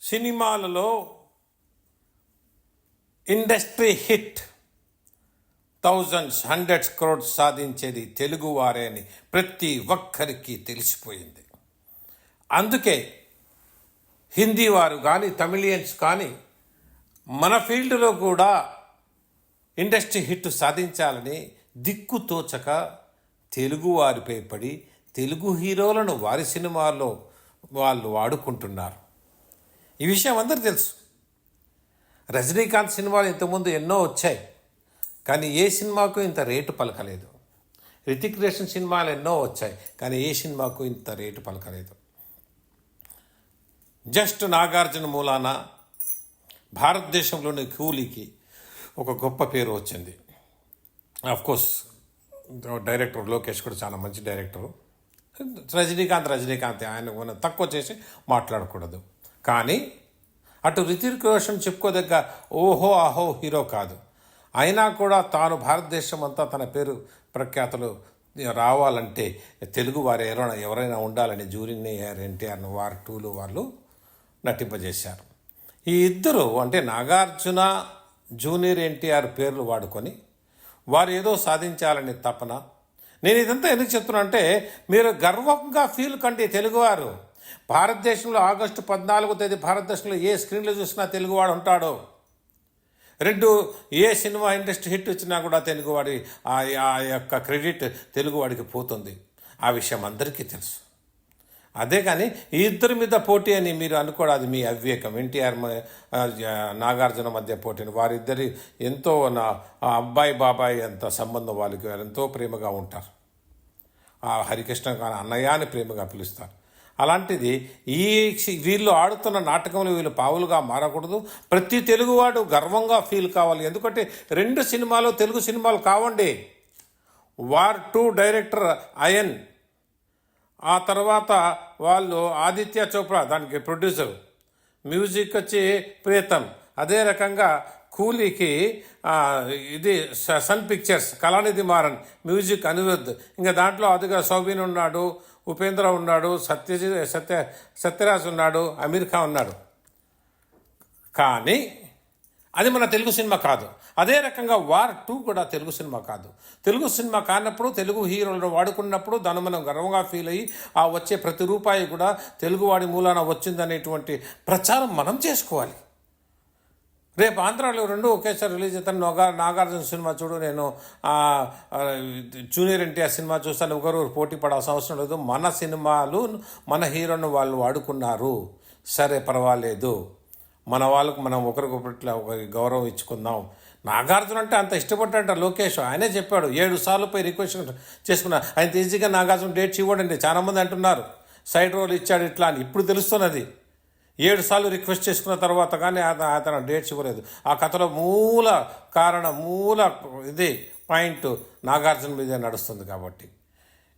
సినిమాలలో industry hit thousands hundreds crores సాధించేది తెలుగువారే అని ప్రతి ఒక్కరికి తెలిసిపోయింది. అందుకే హిందీ వారు కానీ తమిళియన్స్ కానీ మన ఫీల్డ్లో కూడా ఇండస్ట్రీ హిట్ సాధించాలని దిక్కు తోచక తెలుగు వారిపై పడి తెలుగు హీరోలను వారి సినిమాల్లో వాళ్ళు వాడుకుంటున్నారు. ఈ విషయం అందరికీ తెలుసు. రజనీకాంత్ సినిమాలు ఇంతకుముందు ఎన్నో వచ్చాయి కానీ ఏ సినిమాకు ఇంత రేటు పలకలేదు. రితిక్ రేషన్ సినిమాలు ఎన్నో వచ్చాయి కానీ ఏ సినిమాకు ఇంత రేటు పలకలేదు. జస్ట్ నాగార్జున మూలాన భారతదేశంలోని కూలీకి ఒక గొప్ప పేరు వచ్చింది. కోర్స్ డైరెక్టర్ లోకేష్ కూడా చాలా మంచి డైరెక్టరు. రజనీకాంత్ రజనీకాంత్ ఆయన తక్కువ చేసి మాట్లాడకూడదు. కానీ అటు రితిక్ రోషన్ చెప్పుకోదగ్గ ఓహో ఆహో హీరో కాదు. అయినా కూడా తాను భారతదేశం అంతా తన పేరు ప్రఖ్యాతలు రావాలంటే తెలుగు వారు ఎవరైనా ఎవరైనా ఉండాలని జూనియర్ ఎన్టీఆర్ వారు టూలు వాళ్ళు నటింపజేశారు. ఈ ఇద్దరు అంటే నాగార్జున జూనియర్ ఎన్టీఆర్ పేర్లు వాడుకొని వారు ఏదో సాధించాలని తపన. నేను ఇదంతా ఎందుకు చెప్తున్నా అంటే మీరు గర్వంగా ఫీల్ కండి తెలుగువారు. భారతదేశంలో ఆగస్టు పద్నాలుగో తేదీ భారతదేశంలో ఏ స్క్రీన్లో చూసినా తెలుగువాడు ఉంటాడో. రెండు ఏ సినిమా ఇండస్ట్రీ హిట్ వచ్చినా కూడా తెలుగువాడి ఆ ఆ యొక్క క్రెడిట్ తెలుగువాడికి పోతుంది. ఆ విషయం అందరికీ తెలుసు. అదే కానీ ఈ ఇద్దరి మీద పోటీ అని మీరు అనుకోవడం అది మీ అవివేకం. ఎన్టీఆర్ నాగార్జున మధ్య పోటీని వారిద్దరి ఎంతో నా అబ్బాయి బాబాయ్ అంత సంబంధం వాళ్ళకి ఎంతో ప్రేమగా ఉంటారు. ఆ హరికృష్ణ గారు అన్నయ్య అని ప్రేమగా పిలుస్తారు. అలాంటిది ఈ వీళ్ళు ఆడుతున్న నాటకంలో వీళ్ళు పావులుగా మారకూడదు. ప్రతి తెలుగువాడు గర్వంగా ఫీల్ కావాలి. ఎందుకంటే రెండు సినిమాలు తెలుగు సినిమాలు కావండి. వార్ టూ డైరెక్టర్ అయన్ ఆ తర్వాత వాళ్ళు ఆదిత్య చోప్రా దానికి ప్రొడ్యూసర్. మ్యూజిక్ వచ్చి ప్రీతం. అదే రకంగా కూలీకి ఇది స- Sun Pictures Kalanithi Maran music Anirudh. ఇంకా దాంట్లో అదిగా సౌబీన్ ఉన్నాడు ఉపేంద్ర ఉన్నాడు సత్యజిత్ సత్య సత్యరాజ్ ఉన్నాడు అమీర్ ఖాన్ ఉన్నాడు. కానీ అది మన తెలుగు సినిమా కాదు. అదే రకంగా వార్ టూ కూడా తెలుగు సినిమా కాదు. తెలుగు సినిమా కానప్పుడు తెలుగు హీరోలను వాడుకున్నప్పుడు దాన్ని మనం గర్వంగా ఫీల్ అయ్యి ఆ వచ్చే ప్రతి రూపాయి కూడా తెలుగువాడి మూలాన వచ్చిందనేటువంటి ప్రచారం మనం చేసుకోవాలి. రేపు ఆంధ్రాలో రెండు ఒకేసారి రిలీజ్ అవుతాను నోగా నాగార్జున సినిమా చూడు. నేను ఆ, జూనియర్ ఎన్టీఆర్ సినిమా చూస్తాను. ఒకరు పోటీ పడాల్సిన అవసరం లేదు. మన సినిమాలు మన హీరోను వాళ్ళు వాడుకున్నారు. సరే పర్వాలేదు. మన వాళ్ళకు మనం ఒకరికొకరిట్లా ఒకరి గౌరవం ఇచ్చుకుందాం. నాగార్జున అంటే అంత ఇష్టపడ్డాట లోకేష్. ఆయనే చెప్పాడు ఏడు సార్లు పోయి రిక్వెస్ట్ చేసుకున్నా. ఆయన ఈజీగా నాగార్జున డేట్స్ ఇవ్వడండి. చాలామంది అంటున్నారు. సైడ్ రోల్ ఇచ్చాడు ఇట్లా అని. ఇప్పుడు తెలుస్తున్నది. ఏడు సార్లు రిక్వెస్ట్ చేసుకున్న తర్వాత కానీ అతను డేట్స్ ఇవ్వలేదు. ఆ కథలో మూల కారణం మూల ఇది పాయింట్ నాగార్జున మీదే నడుస్తుంది కాబట్టి.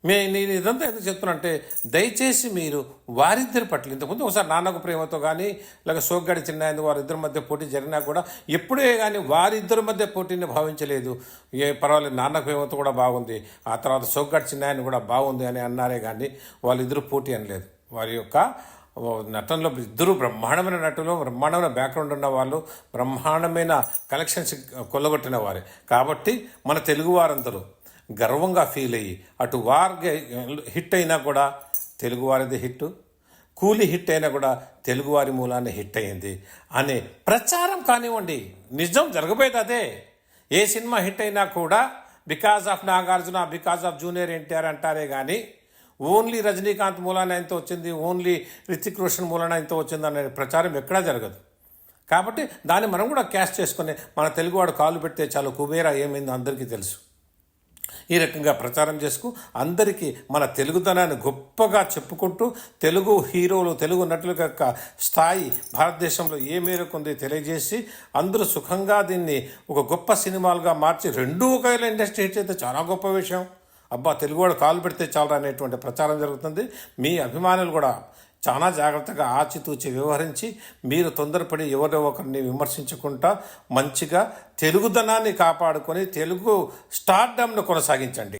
మే నేను ఇదంతా ఎందుకు చెప్తున్నా దయచేసి మీరు వారిద్దరి పట్ల ఇంతకుముందు ఒకసారి నాన్నకు ప్రేమతో కానీ లేక సోగ్గాడి చిన్నాయందు వారిద్దరి మధ్య పోటీ జరిగినా కూడా ఎప్పుడే కానీ వారిద్దరి మధ్య పోటీని భావించలేదు. ఏ పర్వాలేదు నాన్న ప్రేమతో కూడా బాగుంది ఆ తర్వాత సోగ్గాడి చిన్నాయని కూడా బాగుంది అని అన్నారే కానీ వాళ్ళిద్దరూ పోటీ అనలేదు. వారి యొక్క నటనలో ఇద్దరు బ్రహ్మాండమైన నటులు బ్రహ్మాండమైన బ్యాక్గ్రౌండ్ ఉన్న వాళ్ళు బ్రహ్మాండమైన కలెక్షన్స్ కొల్లగొట్టిన వారే. కాబట్టి మన తెలుగు వారందరూ గర్వంగా ఫీల్ అయ్యి అటు వార్ హిట్ అయినా కూడా తెలుగు వారిది హిట్ కూలీ హిట్ అయినా కూడా తెలుగువారి మూలాన్ని హిట్ అయింది అనే ప్రచారం కానివ్వండి. నిజం జరగబోయేది అదే. ఏ సినిమా హిట్ అయినా కూడా because of Nagarjuna because of junior NTR అంటారే కానీ ఓన్లీ రజనీకాంత్ మూలాన ఎంత వచ్చింది? ఓన్లీ రితిక్ రోషన్ మూలాన ఎంత వచ్చింది అనే ప్రచారం ఎక్కడా జరగదు. కాబట్టి దాన్ని మనం కూడా క్యాష్ చేసుకుని మన తెలుగువాడు కాలు పెడితే చాలా కుబేరా ఏమైందో అందరికీ తెలుసు. ఈ రకంగా ప్రచారం చేసుకు అందరికీ మన తెలుగుదనాన్ని గొప్పగా చెప్పుకుంటూ తెలుగు హీరోలు తెలుగు నటుల యొక్క స్థాయి భారతదేశంలో ఏ మేరకు ఉంది తెలియజేసి అందరూ సుఖంగా దీన్ని ఒక గొప్ప సినిమాలుగా మార్చి రెండు ఒకవేళ ఇండస్ట్రీ హిట్ అయితే చాలా గొప్ప విషయం. అబ్బా తెలుగువాడు కాలు పెడితే చాలు అనేటువంటి ప్రచారం జరుగుతుంది. మీ అభిమానులు కూడా చాలా జాగ్రత్తగా ఆచితూచి వ్యవహరించి మీరు తొందరపడి ఎవరో ఒకరిని విమర్శించుకుంటా మంచిగా తెలుగుదనాన్ని కాపాడుకొని తెలుగు స్టార్డమ్ను కొనసాగించండి.